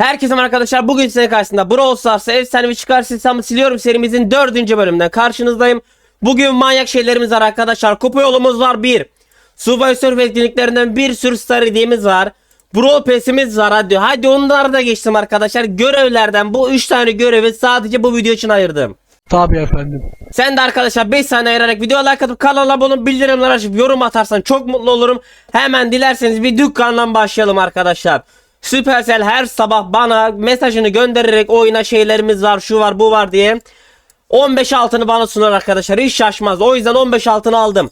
Herkese merhaba arkadaşlar bugün size karşısında Brawl Stars'a efsanevi çıkarsızsamı siliyorum serimizin dördüncü bölümünden karşınızdayım. Bugün manyak şeylerimiz var arkadaşlar. Kupa yolumuz var bir. Subway Surf etkinliklerinden bir sürü star hediyemiz var. Brawl Pass'imiz var hadi. Hadi onları da geçtim arkadaşlar. Görevlerden bu 3 tane görevi sadece bu video için ayırdım. Tabii efendim. Sen de arkadaşlar 5 saniye ayırarak video like atıp kanala abone olup bildirimleri açıp yorum atarsan çok mutlu olurum. Hemen dilerseniz bir dükkandan başlayalım arkadaşlar. Supercell her sabah bana mesajını göndererek oyuna şeylerimiz var şu var bu var diye 15 altını bana sunar arkadaşlar hiç şaşmaz o yüzden 15 altını aldım.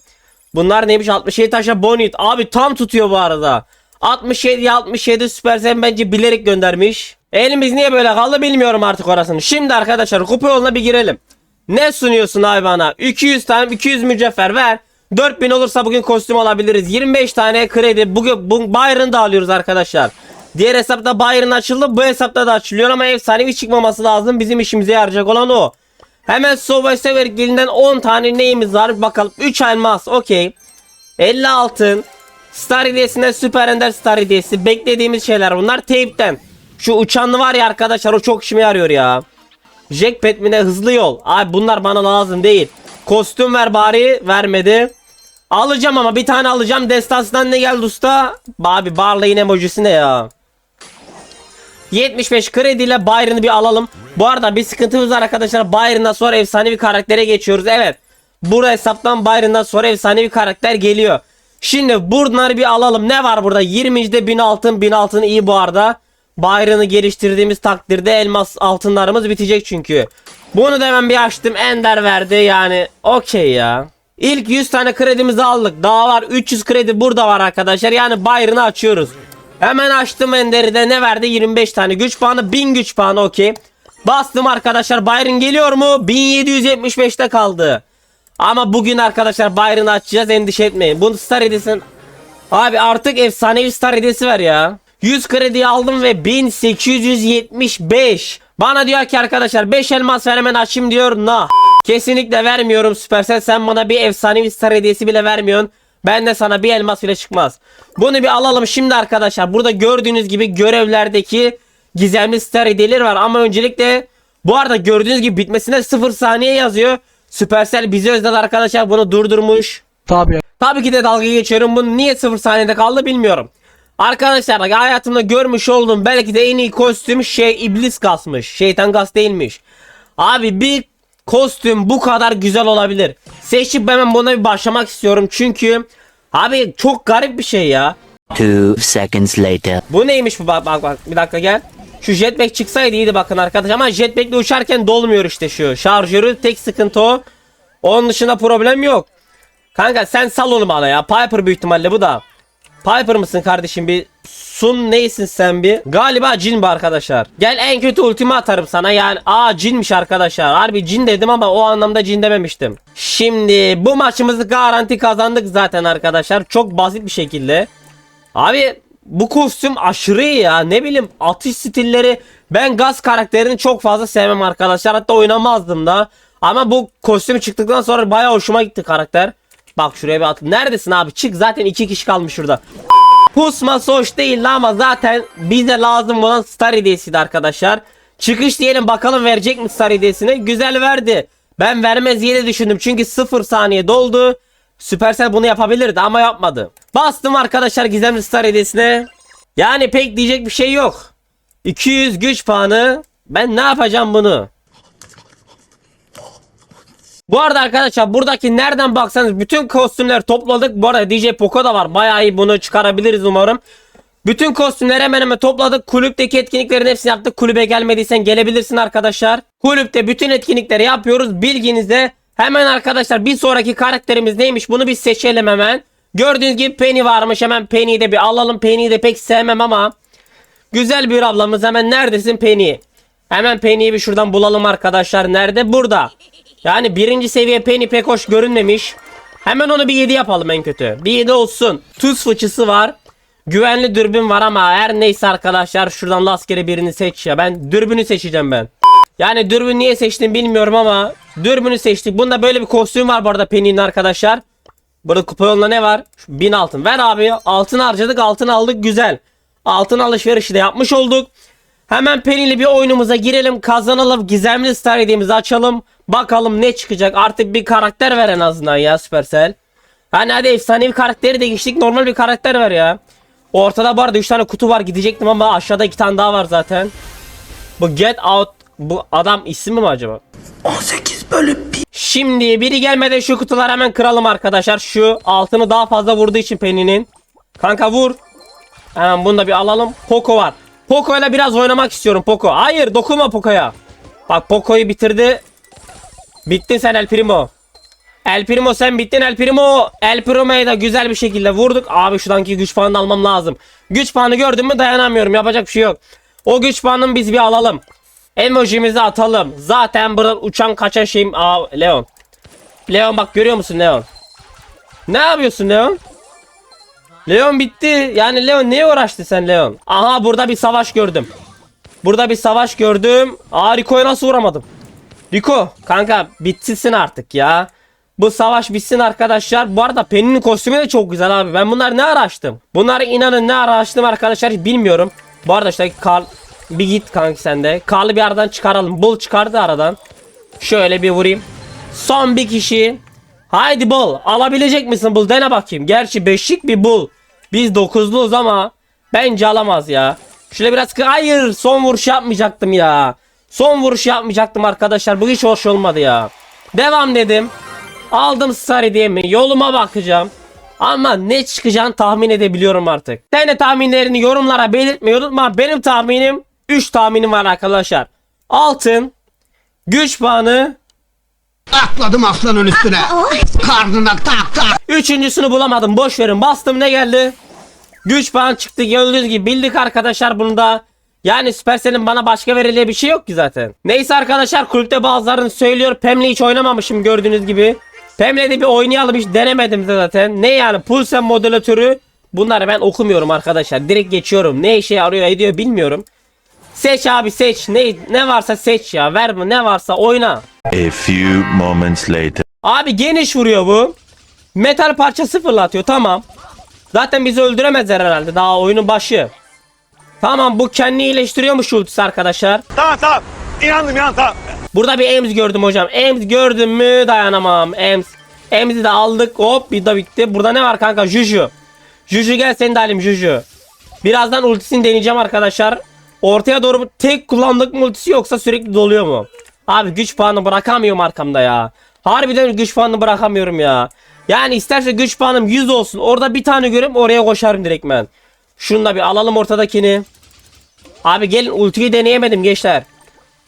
Bunlar neymiş 67 taşa bonit abi tam tutuyor bu arada. 67 67 Supercell bence bilerek göndermiş. Elimiz niye böyle kaldı bilmiyorum artık orasını. Şimdi arkadaşlar kupa yoluna bir girelim. Ne sunuyorsun abi bana? 200 tane 200 mücevher ver. 4000 olursa bugün kostüm alabiliriz. 25 tane kredi. Bugün bu Byron da alıyoruz arkadaşlar. Diğer hesapta Byron açıldı. Bu hesapta da açılıyor ama efsanevi çıkmaması lazım. Bizim işimize yarayacak olan o. Hemen Sever Guild'den 10 tane neyimiz var? Bakalım. 3 elmas. Okey. 50 altın. Star hediyesinde Süper Ender Star hediyesi. Beklediğimiz şeyler bunlar. Tape'den. Şu uçanlı var ya arkadaşlar o çok işime yarıyor ya. Jackpot mi ne hızlı yol. Abi bunlar bana lazım değil. Kostüm ver bari vermedi. Alacağım ama bir tane alacağım. Destansından ne geldi usta? Abi Barley'in emojisi ne ya? 75 krediyle Byron'ı bir alalım. Bu arada bir sıkıntımız var arkadaşlar. Byron'dan sonra efsanevi karaktere geçiyoruz. Evet. Burada hesaptan Byron'dan sonra efsanevi karakter geliyor. Şimdi bunları bir alalım. Ne var burada? 20'de 1000 altın. 1000 altın iyi bu arada. Byron'ı geliştirdiğimiz takdirde elmas altınlarımız bitecek çünkü. Bunu da hemen bir açtım. Ender verdi yani. Okey ya. İlk 100 tane kredimizi aldık. Daha var 300 kredi burada var arkadaşlar. Yani Byron'ı açıyoruz. Hemen açtım Ender'i de ne verdi? 25 tane güç puanı 1000 güç puanı okey. Bastım arkadaşlar Byron geliyor mu? 1775'te kaldı. Ama bugün arkadaşlar Byron'ı açacağız endişe etmeyin. Bunu Star Edison Abi artık efsanevi Star hediyesi ver ya. 100 kredi aldım ve 1875. Bana diyor ki arkadaşlar 5 elmas ver hemen açayım diyor. Na. Kesinlikle vermiyorum Supercell. Sen bana bir efsanevi Star hediyesi bile vermiyorsun. Ben de sana bir elmas bile çıkmaz. Bunu bir alalım şimdi arkadaşlar. Burada gördüğünüz gibi görevlerdeki gizemli Star hediyeleri var. Ama öncelikle bu arada gördüğünüz gibi bitmesine 0 saniye yazıyor. Supercell bizi özledi arkadaşlar. Bunu durdurmuş. Tabii. Tabii ki de dalga geçiyorum. Bunu niye 0 saniyede kaldı bilmiyorum. Arkadaşlar hayatımda görmüş olduğum belki de en iyi kostüm şey iblis kasmış. Şeytan kas değilmiş. Abi bir kostüm bu kadar güzel olabilir. Seçip hemen buna bir başlamak istiyorum. Çünkü abi çok garip bir şey ya. Two seconds later. Bu neymiş bu bak bak bak bir dakika gel. Şu jetpack çıksaydı iyiydi bakın arkadaş ama jetpackle uçarken dolmuyor işte şu. Şarjörü tek sıkıntı o. Onun dışında problem yok. Kanka sen sal onu bana ya. Piper büyük ihtimalle bu da. Piper mısın kardeşim bir sun neysin sen bir? Galiba cin bu arkadaşlar. Gel en kötü ultimi atarım sana yani. Aa cinmiş arkadaşlar. Harbi cin dedim ama o anlamda cin dememiştim. Şimdi bu maçımızı garanti kazandık zaten arkadaşlar. Çok basit bir şekilde. Abi bu kostüm aşırı ya. Ne bileyim atış stilleri. Ben gaz karakterini çok fazla sevmem arkadaşlar. Hatta oynamazdım da. Ama bu kostüm çıktıktan sonra bayağı hoşuma gitti karakter. Bak şuraya bir at. Neredesin abi? Çık zaten iki kişi kalmış şurada. Pusması hoş değil ama zaten bize lazım olan star hediyesiydi arkadaşlar. Çıkış diyelim bakalım verecek mi star hediyesini. Güzel verdi. Ben vermez diye düşündüm. Çünkü 0 saniye doldu. Supercell bunu yapabilirdi ama yapmadı. Bastım arkadaşlar gizemli star hediyesine. Yani pek diyecek bir şey yok. 200 güç puanı. Ben ne yapacağım bunu? Bu arada arkadaşlar buradaki nereden baksanız bütün kostümleri topladık. Bu arada DJ Poco da var. Bayağı iyi bunu çıkarabiliriz umarım. Bütün kostümleri hemen hemen topladık. Kulüpteki etkinliklerin hepsini yaptık. Kulübe gelmediysen gelebilirsin arkadaşlar. Kulüpte bütün etkinlikleri yapıyoruz. Bilginizde hemen arkadaşlar bir sonraki karakterimiz neymiş bunu bir seçelim hemen. Gördüğünüz gibi Penny varmış. Hemen Penny'yi de bir alalım. Penny'yi de pek sevmem ama. Güzel bir ablamız. Hemen neredesin Penny? Hemen Penny'yi bir şuradan bulalım arkadaşlar. Nerede? Burada. Yani birinci seviye Penny pek hoş görünmemiş. Hemen onu bir 7 yapalım en kötü. Bir 7 olsun. Tuz fıçısı var. Güvenli dürbün var ama her neyse arkadaşlar şuradan rastgele birini seç ya. Ben dürbünü seçeceğim ben. Yani dürbün niye seçtim bilmiyorum ama dürbünü seçtik. Bunda böyle bir kostüm var bu arada Penny'nin arkadaşlar. Burada kupa yolunda ne var? Şu 1000 altın. Ver abi. Altın harcadık altın aldık güzel. Altın alışverişi de yapmış olduk. Hemen Penny'li bir oyunumuza girelim. Kazanalım. Gizemli Star hediyemizi açalım. Bakalım ne çıkacak. Artık bir karakter ver en azından ya Supercell. Hani hadi efsanevi karakteri de geçtik. Normal bir karakter ver ya. Ortada bu arada 3 tane kutu var. Gidecektim ama aşağıda 2 tane daha var zaten. Bu Get Out bu adam ismi mi acaba? 18 bölü 1. Şimdi biri gelmeden şu kutuları hemen kıralım arkadaşlar. Şu altını daha fazla vurduğu için Penny'nin. Kanka vur. Hemen bunu da bir alalım. Poco var. Poco ile biraz oynamak istiyorum Poco. Hayır dokunma Poco'ya. Bak Poco'yu bitirdi. Bittin sen El Primo. El Primo sen bittin El Primo. El Primo'yu da güzel bir şekilde vurduk. Abi şuranki güç puanını almam lazım. Güç puanı gördüm mü dayanamıyorum. Yapacak bir şey yok. O güç puanını biz bir alalım. Emojimizi atalım. Zaten buradan uçan kaçan şeyim. Aa Leon. Leon bak görüyor musun Leon? Ne yapıyorsun Leon? Leon bitti. Yani Leon neye uğraştı sen Leon? Aha burada bir savaş gördüm. Burada bir savaş gördüm. Aa Rico'ya nasıl vuramadım? Rico kanka bitsin artık ya. Bu savaş bitsin arkadaşlar. Bu arada Penny'nin kostümü de çok güzel abi. Ben bunları ne araştım? Bunları inanın ne araştım arkadaşlar bilmiyorum. Bu arada işte Karl bir git kanki sen de. Karl'ı bir aradan çıkaralım. Bull çıkardı aradan. Şöyle bir vurayım. Son bir kişi. Haydi Bull. Alabilecek misin Bull? Dene bakayım. Gerçi beşlik bir Bull. Biz dokuzluyuz ama bence alamaz ya. Şöyle biraz hayır son vuruş yapmayacaktım ya. Son vuruş yapmayacaktım arkadaşlar. Bu hiç hoş olmadı ya. Devam dedim. Aldım sarı diye mi? Yoluma bakacağım. Ama ne çıkacağını tahmin edebiliyorum artık. Sen de tahminlerini yorumlara belirtmeyi unutma. Benim tahminim 3 tahminim var arkadaşlar. Altın, güç puanı, Atladım aslanın üstüne. Karnına tak tak. Üçüncüsünü bulamadım. Boş verin. Bastım ne geldi? Güç puan çıktı. Gördüğünüz gibi bildik arkadaşlar bunu da. Yani Supercell'in bana başka verildiği bir şey yok ki zaten. Neyse arkadaşlar kulüpte bazılarını söylüyor. Pem'le hiç oynamamışım gördüğünüz gibi. Pem'le de bir oynayalım hiç denemedim de zaten. Ne yani Pulse modülatörü. Bunları ben okumuyorum arkadaşlar. Direkt geçiyorum. Ne işe yarıyor ediyor bilmiyorum. Seç abi seç. Ne ne varsa seç ya. Ver mi ne varsa oyna. A few moments later. Abi geniş vuruyor bu. Metal parçası fırlatıyor tamam. Zaten bizi öldüremezler herhalde daha oyunun başı. Tamam bu kendini iyileştiriyormuş ultisi arkadaşlar. Tamam tamam. İnandım inandım tamam. Burada bir Ems gördüm hocam. Ems gördüm mü dayanamam. Ems. Ems'i de aldık hop bir de bitti. Burada ne var kanka Juju. Juju gel seni de alayım Juju. Birazdan ultisini deneyeceğim arkadaşlar. Ortaya doğru tek kullandık mı ultisi yoksa sürekli doluyor mu? Abi güç puanı bırakamıyorum arkamda ya. Harbiden güç puanı bırakamıyorum ya. Yani isterse güç puanım 100 olsun. Orada bir tane görüp oraya koşarım direktmen. Şunu da bir alalım ortadakini. Abi gelin ultiyi deneyemedim gençler.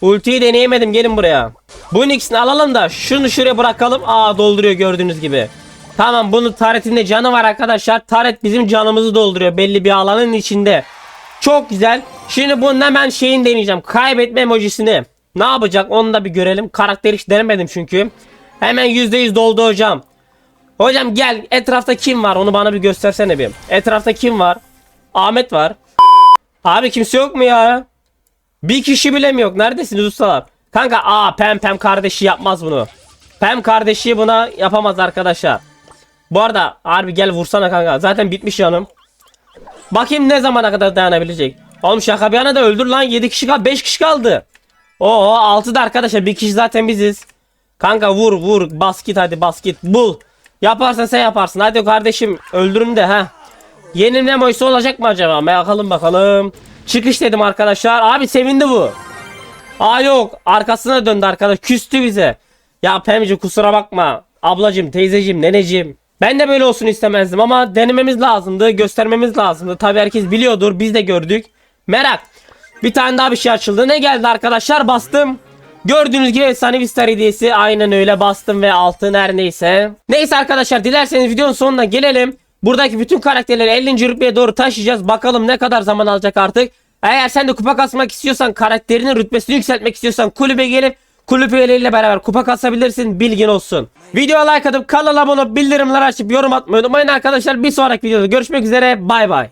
Ultiyi deneyemedim gelin buraya. Bunun ikisini alalım da şunu şuraya bırakalım. Aa dolduruyor gördüğünüz gibi. Tamam bunun taretinde canı var arkadaşlar. Taret bizim canımızı dolduruyor belli bir alanın içinde. Çok güzel. Şimdi bunun hemen şeyini deneyeceğim. Kaybetme emojisini. Ne yapacak onu da bir görelim. Karakteri hiç denemedim çünkü. Hemen %100 doldu hocam. Hocam gel etrafta kim var onu bana bir göstersene bir. Etrafta kim var? Ahmet var. Abi kimse yok mu ya? Bir kişi bile mi yok? Neredesiniz ustalar? Kanka aa Pem Pem kardeşi yapmaz bunu. Pem kardeşi buna yapamaz arkadaşlar. Bu arada harbi gel vursana kanka. Zaten bitmiş yanım. Bakayım ne zamana kadar dayanabilecek. Oğlum şaka bir yana da öldür lan. 7 kişi kaldı. 5 kişi kaldı. Oo 6 da arkadaşlar. Bir kişi zaten biziz. Kanka vur vur. Bas git hadi bas git. Bul. Yaparsan sen yaparsın. Hadi kardeşim öldürün de ha. Yenilme moysu olacak mı acaba? Bakalım bakalım. Çıkış dedim arkadaşlar. Abi sevindi bu. Aa yok. Arkasına döndü arkadaş. Küstü bize. Ya Pemci kusura bakma. Ablacım, teyzecim, neneciğim. Ben de böyle olsun istemezdim ama denememiz lazımdı. Göstermemiz lazımdı. Tabi herkes biliyordur. Biz de gördük. Merak. Bir tane daha bir şey açıldı. Ne geldi arkadaşlar? Bastım. Gördüğünüz gibi efsanevi star hediyesi aynen öyle bastım ve altın her neyse. Neyse arkadaşlar dilerseniz videonun sonuna gelelim. Buradaki bütün karakterleri 50. rütbeye doğru taşıyacağız. Bakalım ne kadar zaman alacak artık. Eğer sen de kupa kasmak istiyorsan karakterinin rütbesini yükseltmek istiyorsan kulübe gelip kulüp üyeleriyle beraber kupa kasabilirsin bilgin olsun. Videoya like atıp kanala abone olup bildirimleri açıp yorum atmayı unutmayın arkadaşlar. Bir sonraki videoda görüşmek üzere bay bay.